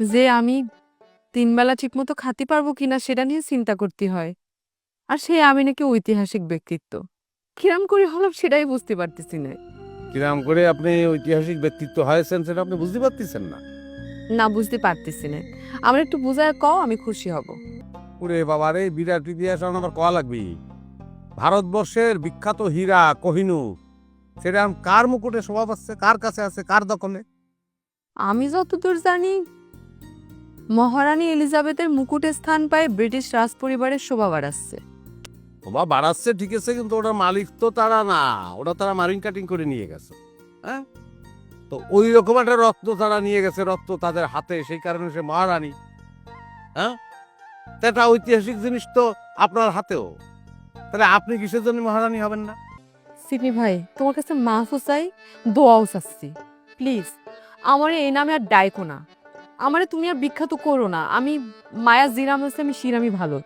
যে আমি তিনবেলা ঠিকমতো খাতে পারব কিনা সেটা নিয়ে চিন্তা করতে হয়। আর সে আমি নাকি ঐতিহাসিক ব্যক্তিত্ব। কিরাম করে হলাম সেটাই বুঝতে পারতেছি না। কিরাম করে আপনি ঐতিহাসিক ব্যক্তিত্ব হয়েছেন সেটা আপনি বুঝতে পারতেছেন না? না বুঝতে পারতেছি না। আমার একটু বোঝায় কও আমি খুশি হব। ওরে বাবা রে বিরাট ইতিহাস আমার কয়া লাগবে? ভারতবর্ষের বিখ্যাত হীরা কোহিনূর সেটা কার মুকুটে শোভা পাচ্ছে কার কাছে আছে কার দখলে? আমি যতদূর জানি মহারানী এলিজাবেথের মুকুটে স্থান পায় ব্রিটিশ রাজ রাজপরিবারের শোভা বাড়াচ্ছে। শোভা বাড়াচ্ছে ঠিক আছে কিন্তু ওটার মালিক তো তারা না। ওটা তারা মারিং কাটিং করে নিয়ে গেছে। হ্যাঁ? তো ওই রকম একটা রত্ন তারা নিয়ে গেছে রত্ন তাদের হাতে সেই কারণে সে মহারানী। হ্যাঁ? তা একটা ঐতিহাসিক জিনিস তো আপনার হাতেও। তাহলে আপনি কিসের জন্য মহারানী হবেন না? সিপি ভাই তোমার কাছে মাফও চাই দোয়াও চাচ্ছি। প্লিজ আমার এই নামে আর ডাইকো না। আমারে তুমি আর বিখ্যাত করো না। আমি মায়া জিরাম আছে আমি শিরামি ভালো।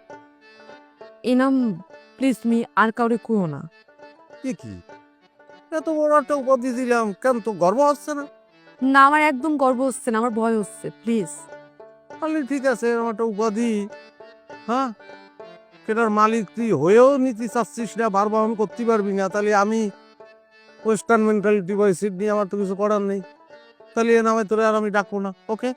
এই নাম প্লিজ তুমি আর কাউরে করো না। এ কি? এত বড় একটা উপাধি দিলাম কেন তো গর্ব হচ্ছে না? না আমার একদম গর্ব হচ্ছে না আমার ভয় হচ্ছে প্লিজ তাহলে ঠিক আছে এরকম একটা উপাধি হ্যাঁ? সেটার মালিক তুই হয়েও নিতে চাচ্ছিস না বারবার আমি করতে পারবি না তাহলে আমি ওয়েস্টার্ন মেন্টালিটি বা সিডনি আমার তো কিছু করার নেই। তাহলে এ নামে তোরে আর আমি ডাকবো না ওকে